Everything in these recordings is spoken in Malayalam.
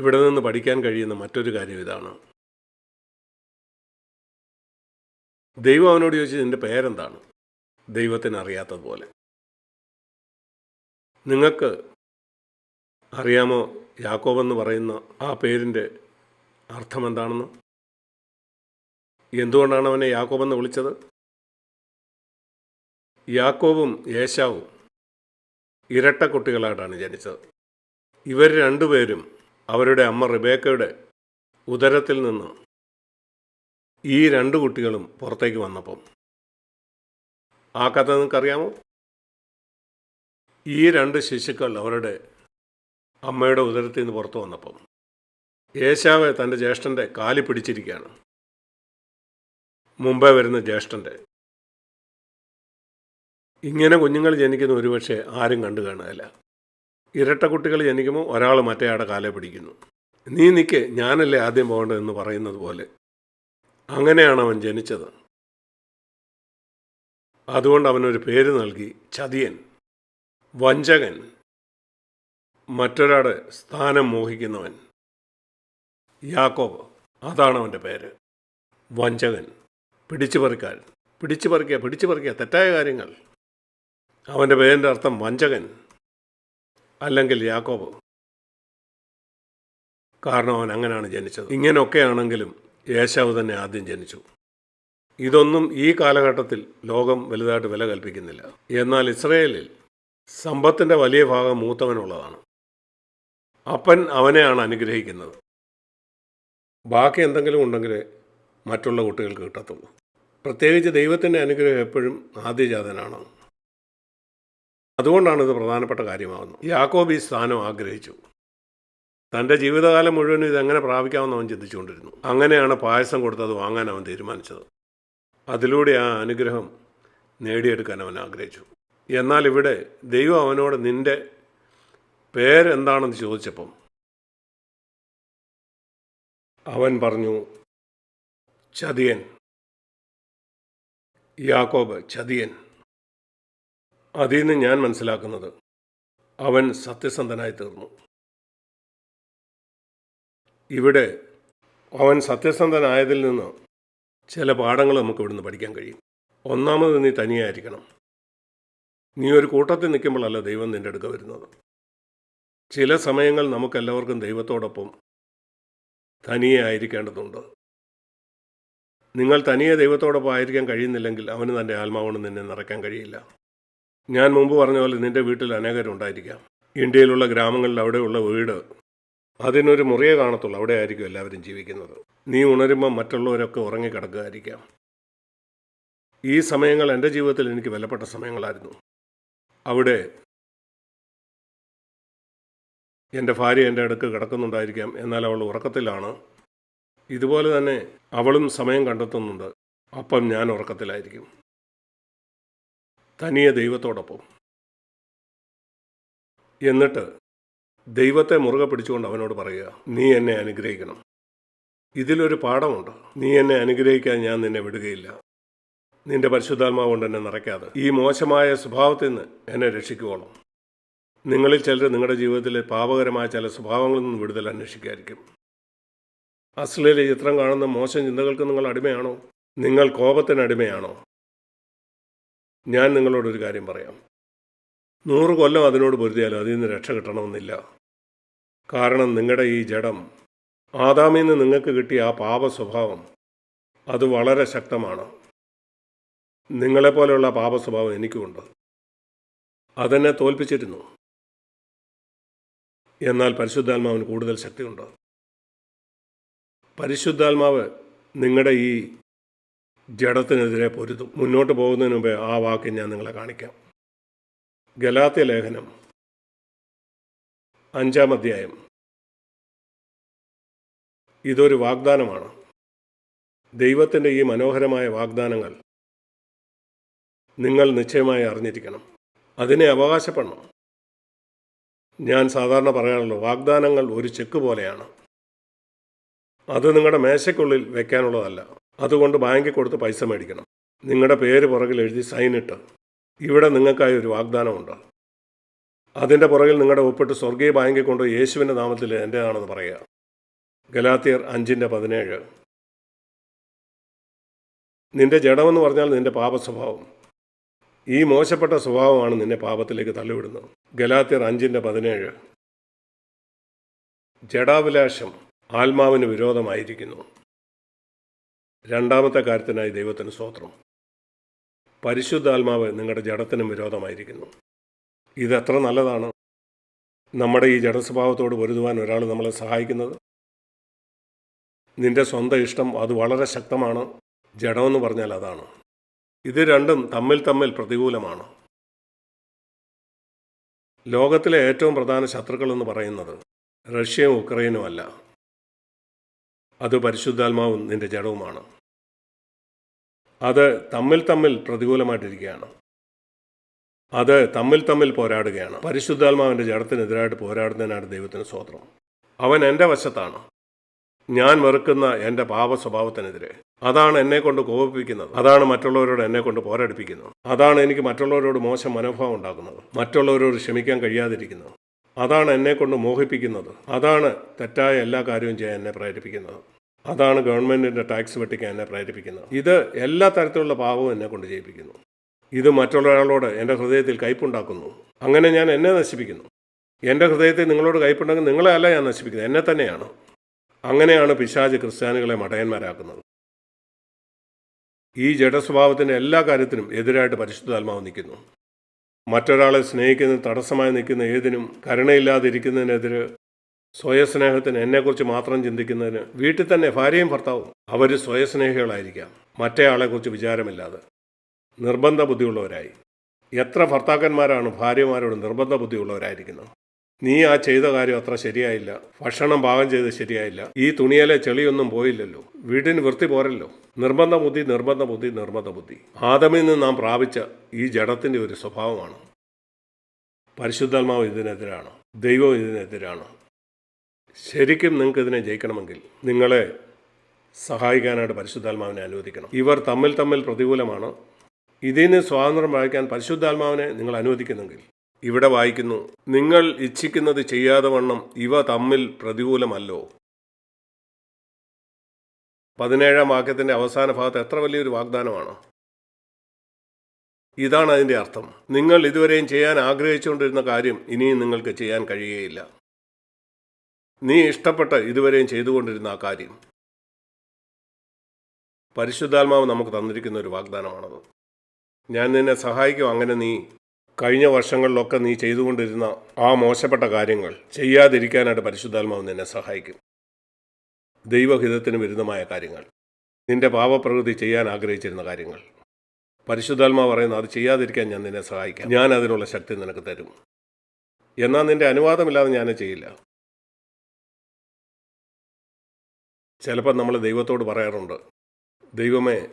ഇവിടെ നിന്ന് പഠിക്കാൻ കഴിയുന്ന മറ്റൊരു കാര്യം ഇതാണ്. ദൈവം അവനോട് ചോദിച്ചു എന്റെ പേരെന്താണ്? ദൈവത്തിന് അറിയാത്തതുപോലെ. നിങ്ങൾക്ക് അറിയാമോ യാക്കോബെന്ന് പറയുന്ന ആ പേരിന്റെ അർത്ഥം എന്താണെന്ന് എന്തുകൊണ്ടാണ് അവനെ യാക്കോബെന്ന് വിളിച്ചത്? യാക്കോബും യേശാവും ഇരട്ട കുട്ടികളായിട്ടാണ് ജനിച്ചത്. ഇവർ രണ്ടുപേരും അവരുടെ അമ്മ റിബേക്കയുടെ ഉദരത്തിൽ നിന്ന് ഈ രണ്ട് കുട്ടികളും പുറത്തേക്ക് വന്നപ്പം. ആ കഥ നിങ്ങൾക്കറിയാമോ? ഈ രണ്ട് ശിശുക്കൾ അവരുടെ അമ്മയുടെ ഉദരത്തിൽ നിന്ന് പുറത്തു വന്നപ്പം യേശാവ് തന്റെ ജ്യേഷ്ഠന്റെ കാലി പിടിച്ചിരിക്കുകയാണ്. മുമ്പേ വരുന്ന ജ്യേഷ്ഠന്റെ. ഇങ്ങനെ കുഞ്ഞുങ്ങൾ ജനിക്കുന്ന ഒരുപക്ഷെ ആരും കണ്ടു കാണുകയില്ല. ഇരട്ട കുട്ടികൾ ജനിക്കുമ്പോൾ ഒരാൾ മറ്റേയാടെ കാലെ പിടിക്കുന്നു. നീ നിൽക്ക് ഞാനല്ലേ ആദ്യം പോകേണ്ടതെന്ന് പറയുന്നത് പോലെ. അങ്ങനെയാണ് അവൻ ജനിച്ചത്. അതുകൊണ്ട് അവനൊരു പേര് നൽകി ചതിയൻ വഞ്ചകൻ. മറ്റൊരാടെ സ്ഥാനം മോഹിക്കുന്നവൻ യാക്കോബ്. അതാണ് അവന്റെ പേര്. വഞ്ചകൻ. പിടിച്ചു പിടിച്ചുപറിക്കുക പിടിച്ചു പറിക്കുക പിടിച്ചു പറിക്കുക തെറ്റായ കാര്യങ്ങൾ. അവന്റെ പേരിന്റെ അർത്ഥം വഞ്ചകൻ. അല്ലെങ്കിൽ യാക്കോബ്. കാരണം അവൻ അങ്ങനെയാണ് ജനിച്ചത്. ഇങ്ങനെയൊക്കെയാണെങ്കിലും യേശാവ് തന്നെ ആദ്യം ജനിച്ചു. ഇതൊന്നും ഈ കാലഘട്ടത്തിൽ ലോകം വലുതായിട്ട് വില കൽപ്പിക്കുന്നില്ല. എന്നാൽ ഇസ്രയേലിൽ സമ്പത്തിന്റെ വലിയ ഭാഗം മൂത്തവനുള്ളതാണ്. അപ്പൻ അവനെയാണ് അനുഗ്രഹിക്കുന്നത്. ബാക്കി എന്തെങ്കിലും ഉണ്ടെങ്കിൽ മറ്റുള്ള കുട്ടികൾക്ക് കിട്ടത്തുള്ളൂ. പ്രത്യേകിച്ച് ദൈവത്തിന്റെ അനുഗ്രഹം എപ്പോഴും ആദ്യജാതനാണ്. അതുകൊണ്ടാണ് ഇത് പ്രധാനപ്പെട്ട കാര്യമാകുന്നത്. യാക്കോബ് ഈ സ്ഥാനം ആഗ്രഹിച്ചു. തന്റെ ജീവിതകാലം മുഴുവനും ഇതെങ്ങനെ പ്രാപിക്കാമെന്ന് അവൻ ചിന്തിച്ചുകൊണ്ടിരുന്നു. അങ്ങനെയാണ് പായസം കൊടുത്തത് വാങ്ങാൻ അവൻ തീരുമാനിച്ചത്. അതിലൂടെ ആ അനുഗ്രഹം നേടിയെടുക്കാൻ അവൻ ആഗ്രഹിച്ചു. എന്നാൽ ഇവിടെ ദൈവം അവനോട് നിന്റെ പേരെന്താണെന്ന് ചോദിച്ചപ്പം അവൻ പറഞ്ഞു ചതിയൻ. യാക്കോബ് ചതിയൻ. അതിൽ നിന്ന് ഞാൻ മനസ്സിലാക്കുന്നത് അവൻ സത്യസന്ധനായി തീർന്നു. ഇവിടെ അവൻ സത്യസന്ധനായതിൽ നിന്ന് ചില പാഠങ്ങൾ നമുക്ക് ഇവിടുന്ന് പഠിക്കാൻ കഴിയും. ഒന്നാമത് നീ തനിയായിരിക്കണം. നീ ഒരു കൂട്ടത്തിൽ നിൽക്കുമ്പോഴല്ല ദൈവം നിന്റെ അടുക്ക വരുന്നത്. ചില സമയങ്ങൾ നമുക്കെല്ലാവർക്കും ദൈവത്തോടൊപ്പം തനിയെ ആയിരിക്കേണ്ടതുണ്ട്. നിങ്ങൾ തനിയെ ദൈവത്തോടൊപ്പം ആയിരിക്കാൻ കഴിയുന്നില്ലെങ്കിൽ അവന് തന്റെ ആത്മാവോട് നിന്നെ നിറയ്ക്കാൻ കഴിയില്ല. ഞാൻ മുമ്പ് പറഞ്ഞ പോലെ നിന്റെ വീട്ടിൽ അനേകരുണ്ടായിരിക്കാം. ഇന്ത്യയിലുള്ള ഗ്രാമങ്ങളിൽ അവിടെയുള്ള വീട് അതിനൊരു മുറിയെ കാണത്തുള്ളൂ. അവിടെ ആയിരിക്കും എല്ലാവരും ജീവിക്കുന്നത്. നീ ഉണരുമ്പോൾ മറ്റുള്ളവരൊക്കെ ഉറങ്ങിക്കിടക്കുകയായിരിക്കാം. ഈ സമയങ്ങൾ എന്റെ ജീവിതത്തിൽ എനിക്ക് വിലപ്പെട്ട സമയങ്ങളായിരുന്നു. അവിടെ എന്റെ ഭാര്യ എന്റെ അടുക്ക് കിടക്കുന്നുണ്ടായിരിക്കാം. എന്നാൽ അവൾ ഉറക്കത്തിലാണ്. ഇതുപോലെ തന്നെ അവളും സമയം കണ്ടെത്തുന്നുണ്ട്. അപ്പം ഞാൻ ഉറക്കത്തിലായിരിക്കും. തനിയെ ദൈവത്തോടൊപ്പം. എന്നിട്ട് ദൈവത്തെ മുറുകെ പിടിച്ചുകൊണ്ട് അവനോട് പറയുക നീ എന്നെ അനുഗ്രഹിക്കണം. ഇതിലൊരു പാഠമുണ്ട്. നീ എന്നെ അനുഗ്രഹിക്കാൻ ഞാൻ നിന്നെ വിടുകയില്ല. നിന്റെ പരിശുദ്ധാത്മാവ് കൊണ്ട് എന്നെ നിറയ്ക്കാതെ. ഈ മോശമായ സ്വഭാവത്തിൽ നിന്ന് എന്നെ രക്ഷിക്കുവോളും നിങ്ങളിൽ ചിലർ നിങ്ങളുടെ ജീവിതത്തിലെ പാപകരമായ ചില സ്വഭാവങ്ങളിൽ നിന്ന് വിടുതൽ അന്വേഷിക്കായിരിക്കും. അശ്ലീല ചിത്രം കാണുന്ന മോശം ചിന്തകൾക്ക് നിങ്ങൾ അടിമയാണോ? നിങ്ങൾ കോപത്തിന് അടിമയാണോ? ഞാൻ നിങ്ങളോടൊരു കാര്യം പറയാം. നൂറ് കൊല്ലം അതിനോട് പൊരുതിയാലും അതിൽ നിന്ന് രക്ഷ കിട്ടണമെന്നില്ല. കാരണം നിങ്ങളുടെ ഈ ജഡം ആദാമിൽ നിന്ന് നിങ്ങൾക്ക് കിട്ടിയ ആ പാപ സ്വഭാവം അത് വളരെ ശക്തമാണ്. നിങ്ങളെപ്പോലെയുള്ള പാപ സ്വഭാവം എനിക്കുമുണ്ട് അതെന്നെ തോൽപ്പിച്ചിരുന്നു. എന്നാൽ പരിശുദ്ധാത്മാവിന് കൂടുതൽ ശക്തിയുണ്ട്. പരിശുദ്ധാത്മാവ് നിങ്ങളുടെ ഈ ജഡത്തിനെതിരെ പൊരുതും. മുന്നോട്ട് പോകുന്നതിന് മുമ്പേ ആ വാക്ക് ഞാൻ നിങ്ങളെ കാണിക്കാം. ഗലാത്യ ലേഖനം. അഞ്ചാം അധ്യായം. ഇതൊരു വാഗ്ദാനമാണ്. ദൈവത്തിന്റെ ഈ മനോഹരമായ വാഗ്ദാനങ്ങൾ നിങ്ങൾ നിശ്ചയമായി അറിഞ്ഞിരിക്കണം. അതിനെ അവകാശപ്പെടണം. ഞാൻ സാധാരണ പറയാറുള്ളൂ വാഗ്ദാനങ്ങൾ ഒരു ചെക്ക് പോലെയാണ്. അത് നിങ്ങളുടെ മേശയ്ക്കുള്ളിൽ വെക്കാനുള്ളതല്ല. അതുകൊണ്ട് ബാങ്കിൽ കൊടുത്ത് പൈസ മേടിക്കണം. നിങ്ങളുടെ പേര് പുറകിൽ എഴുതി സൈൻ ഇട്ട്. ഇവിടെ നിങ്ങൾക്കായി ഒരു വാഗ്ദാനമുണ്ട്. അതിന്റെ പുറകിൽ നിങ്ങളുടെ ഒപ്പിട്ട് സ്വർഗീയ ബാങ്കിൽ കൊണ്ട് യേശുവിന്റെ നാമത്തിൽ എന്റെതാണെന്ന് പറയുക. ഗലാത്തിയർ അഞ്ചിന്റെ പതിനേഴ്. നിന്റെ ജഡമെന്ന് പറഞ്ഞാൽ നിന്റെ പാപ സ്വഭാവം ഈ മോശപ്പെട്ട സ്വഭാവമാണ് നിന്നെ പാപത്തിലേക്ക് തള്ളിവിടുന്നത്. ഗലാത്തിയർ അഞ്ചിന്റെ പതിനേഴ്. ജഡാഭിലാഷം ആത്മാവിന് വിരോധമായിരിക്കുന്നു. രണ്ടാമത്തെ കാര്യത്തിനായി ദൈവത്തിന് സ്തോത്രം. പരിശുദ്ധാത്മാവ് നിങ്ങളുടെ ജഡത്തിനും വിരോധമായിരിക്കുന്നു. ഇതെത്ര നല്ലതാണ്. നമ്മുടെ ഈ ജഡസ്വഭാവത്തോട് പൊരുതുവാൻ ഒരാൾ നമ്മളെ സഹായിക്കുന്നത്. നിന്റെ സ്വന്തം ഇഷ്ടം അത് വളരെ ശക്തമാണ്. ജഡമെന്ന് പറഞ്ഞാൽ അതാണ്. ഇത് രണ്ടും തമ്മിൽ തമ്മിൽ പ്രതികൂലമാണ്. ലോകത്തിലെ ഏറ്റവും പ്രധാന ശത്രുക്കളെന്ന് പറയുന്നത് റഷ്യയും ഉക്രൈനും അല്ല. അത് പരിശുദ്ധാത്മാവും നിന്റെ ജഡവുമാണ്. അത് തമ്മിൽ തമ്മിൽ പ്രതികൂലമായിട്ടിരിക്കുകയാണ്. അത് തമ്മിൽ തമ്മിൽ പോരാടുകയാണ്. പരിശുദ്ധാത്മാവിന്റെ ജഡത്തിനെതിരായിട്ട് പോരാടുന്നതിനാണ് ദൈവത്തിന് സ്വോത്രം അവൻ എന്റെ വശത്താണ്. ഞാൻ വെറുക്കുന്ന എന്റെ പാപ സ്വഭാവത്തിനെതിരെ അതാണ് എന്നെ കൊണ്ട് കോപിപ്പിക്കുന്നത്. അതാണ് മറ്റുള്ളവരോട് എന്നെ കൊണ്ട് പോരടിപ്പിക്കുന്നത്. അതാണ് എനിക്ക് മറ്റുള്ളവരോട് മോശം മനോഭാവം ഉണ്ടാക്കുന്നത്. മറ്റുള്ളവരോട് ക്ഷമിക്കാൻ കഴിയാതിരിക്കുന്നത്. അതാണ് എന്നെ കൊണ്ട് മോഹിപ്പിക്കുന്നത്. അതാണ് തെറ്റായ എല്ലാ കാര്യവും ചെയ്യാൻ എന്നെ പ്രേരിപ്പിക്കുന്നത്. അതാണ് ഗവൺമെന്റിന്റെ ടാക്സ് വെട്ടിക്കാൻ എന്നെ പ്രേരിപ്പിക്കുന്നത്. ഇത് എല്ലാ തരത്തിലുള്ള പാപവും എന്നെ കൊണ്ട് ചെയ്യിപ്പിക്കുന്നു. ഇത് മറ്റൊരാളോട് എന്റെ ഹൃദയത്തിൽ കയ്പുണ്ടാക്കുന്നു. അങ്ങനെ ഞാൻ എന്നെ നശിപ്പിക്കുന്നു. എന്റെ ഹൃദയത്തിൽ നിങ്ങളോട് കയ്പുണ്ടെങ്കിൽ നിങ്ങളെ അല്ല ഞാൻ നശിപ്പിക്കുന്നത്. എന്നെ തന്നെയാണ്. അങ്ങനെയാണ് പിശാജ് ക്രിസ്ത്യാനികളെ മടയന്മാരാക്കുന്നത്. ഈ ജഡസ്വഭാവത്തിന്റെ എല്ലാ കാര്യത്തിനും എതിരായിട്ട് പരിശുദ്ധാത്മാവ് നിൽക്കുന്നു. മറ്റൊരാളെ സ്നേഹിക്കുന്ന തടസ്സമായി നിൽക്കുന്ന ഏതിനും കരുണയില്ലാതിരിക്കുന്നതിനെതിരെ സ്വയസ്നേഹത്തിന് എന്നെക്കുറിച്ച് മാത്രം ചിന്തിക്കുന്നതിന് വീട്ടിൽ തന്നെ ഭാര്യയും ഭർത്താവും അവർ സ്വയസ്നേഹികളായിരിക്കാം. മറ്റേയാളെക്കുറിച്ച് വിചാരമില്ലാതെ നിർബന്ധ ബുദ്ധിയുള്ളവരായി എത്ര ഭർത്താക്കന്മാരാണ് ഭാര്യമാരോട് നിർബന്ധ ബുദ്ധിയുള്ളവരായിരിക്കുന്നത് നീ ആ ചെയ്ത കാര്യം അത്ര ശരിയായില്ല. ഭക്ഷണം പാകം ചെയ്ത് ശരിയായില്ല. ഈ തുണിയിലെ ചെളിയൊന്നും പോയില്ലല്ലോ. വീടിന് വൃത്തി പോരല്ലോ. നിർബന്ധ ബുദ്ധി നിർബന്ധ ബുദ്ധി നിർബന്ധ ബുദ്ധി. ആദമിൽ നിന്ന് നാം പ്രാപിച്ച ഈ ജഡത്തിന്റെ ഒരു സ്വഭാവമാണ്. പരിശുദ്ധാത്മാവ് ഇതിനെതിരാണ്? ദൈവം ഇതിനെതിരാണ്? ശരിക്കും നിങ്ങൾക്ക് ഇതിനെ ജയിക്കണമെങ്കിൽ നിങ്ങളെ സഹായിക്കാനായിട്ട് പരിശുദ്ധാത്മാവിനെ അനുവദിക്കണം. ഇവർ തമ്മിൽ തമ്മിൽ പ്രതികൂലമാണ്. ഇതിന് സ്വാതന്ത്ര്യം വായിക്കാൻ പരിശുദ്ധാത്മാവിനെ നിങ്ങൾ അനുവദിക്കുന്നെങ്കിൽ ഇവിടെ വായിക്കുന്നു നിങ്ങൾ ഇച്ഛിക്കുന്നത് ചെയ്യാതെ വണ്ണം ഇവ തമ്മിൽ പ്രതികൂലമല്ലോ. പതിനേഴാം വാക്യത്തിന്റെ അവസാന ഭാഗത്ത് എത്ര വലിയൊരു വാഗ്ദാനമാണ്? ഇതാണ് അതിന്റെ അർത്ഥം. നിങ്ങൾ ഇതുവരെയും ചെയ്യാൻ ആഗ്രഹിച്ചുകൊണ്ടിരുന്ന കാര്യം ഇനിയും നിങ്ങൾക്ക് ചെയ്യാൻ കഴിയുകയില്ല. നീ ഇഷ്ടപ്പെട്ട ഇതുവരെയും ചെയ്തുകൊണ്ടിരുന്ന ആ കാര്യം. പരിശുദ്ധാത്മാവ് നമുക്ക് തന്നിരിക്കുന്ന ഒരു വാഗ്ദാനമാണത്. ഞാൻ നിന്നെ സഹായിക്കും അങ്ങനെ നീ കഴിഞ്ഞ വർഷങ്ങളിലൊക്കെ നീ ചെയ്തുകൊണ്ടിരുന്ന ആ മോശപ്പെട്ട കാര്യങ്ങൾ ചെയ്യാതിരിക്കാനായിട്ട് പരിശുദ്ധാത്മാവ് നിന്നെ സഹായിക്കും. ദൈവഹിതത്തിന് വിരുദ്ധമായ കാര്യങ്ങൾ. നിന്റെ പാപപ്രകൃതി ചെയ്യാൻ ആഗ്രഹിച്ചിരുന്ന കാര്യങ്ങൾ. പരിശുദ്ധാത്മാവ് പറയുന്ന അത് ചെയ്യാതിരിക്കാൻ ഞാൻ നിന്നെ സഹായിക്കാം. ഞാൻ അതിനുള്ള ശക്തി നിനക്ക് തരും. എന്നാൽ നിന്റെ അനുവാദമില്ലാതെ ഞാൻ ചെയ്യില്ല. ചിലപ്പോൾ നമ്മൾ ദൈവത്തോട് പറയാറുണ്ട് ദൈവമേ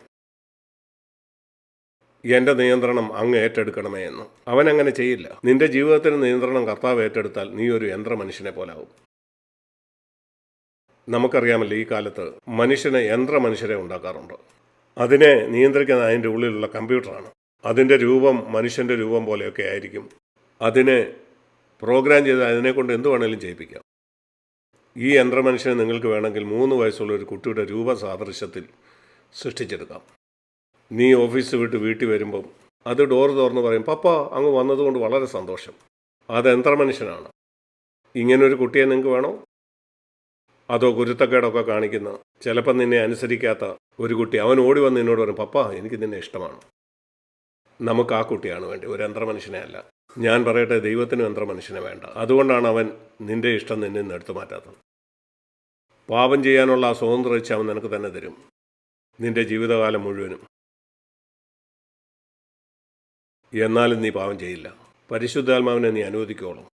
എന്റെ നിയന്ത്രണം അങ്ങ് ഏറ്റെടുക്കണമേ എന്ന്. അവൻ അങ്ങനെ ചെയ്യില്ല. നിന്റെ ജീവിതത്തിന് നിയന്ത്രണം കർത്താവ് ഏറ്റെടുത്താൽ നീ ഒരു യന്ത്ര മനുഷ്യനെ പോലാവും. നമുക്കറിയാമല്ലോ ഈ കാലത്ത് മനുഷ്യന് യന്ത്ര മനുഷ്യരെ ഉണ്ടാക്കാറുണ്ട്. അതിനെ നിയന്ത്രിക്കുന്ന അതിന്റെ ഉള്ളിലുള്ള കമ്പ്യൂട്ടറാണ്. അതിന്റെ രൂപം മനുഷ്യന്റെ രൂപം പോലെയൊക്കെ ആയിരിക്കും. അതിനെ പ്രോഗ്രാം ചെയ്ത് അതിനെക്കൊണ്ട് എന്ത് വേണമെങ്കിലും ചെയ്യിപ്പിക്കാം. ഈ യന്ത്രമനുഷ്യനെ നിങ്ങൾക്ക് വേണമെങ്കിൽ മൂന്ന് വയസ്സുള്ള ഒരു കുട്ടിയുടെ രൂപ സാദൃശ്യത്തിൽ സൃഷ്ടിച്ചെടുക്കാം. നീ ഓഫീസ് വിട്ട് വീട്ടിൽ വരുമ്പം അത് ഡോർ തുറന്ന് പറയും പപ്പ അങ്ങ് വന്നതുകൊണ്ട് വളരെ സന്തോഷം. അത് യന്ത്രമനുഷ്യനാണ് ഇങ്ങനൊരു കുട്ടിയെ നിങ്ങൾക്ക് വേണോ? അതോ കുരുത്തക്കേടൊക്കെ കാണിക്കുന്ന ചിലപ്പം നിന്നെ അനുസരിക്കാത്ത ഒരു കുട്ടി. അവൻ ഓടി വന്ന് എന്നോട് പറയും പപ്പ എനിക്ക് നിന്നെ ഇഷ്ടമാണ്. നമുക്ക് ആ കുട്ടിയാണ് വേണ്ടി ഒരു യന്ത്ര മനുഷ്യനെ അല്ല. ഞാൻ പറയട്ടെ ദൈവത്തിന് യന്ത്രമനുഷ്യനെ വേണ്ട. അതുകൊണ്ടാണ് അവൻ നിന്റെ ഇഷ്ടം നിന്നെ നിന്ന് എടുത്തു മാറ്റാത്തത്. പാപം ചെയ്യാനുള്ള ആ സ്വതന്ത്രം വെച്ച് അവൻ നിനക്ക് തന്നെ തരും. നിന്റെ ജീവിതകാലം മുഴുവനും. എന്നാലും നീ പാവം ചെയ്യില്ല. പരിശുദ്ധാത്മാവിനെ നീ അനുവദിക്കോളും.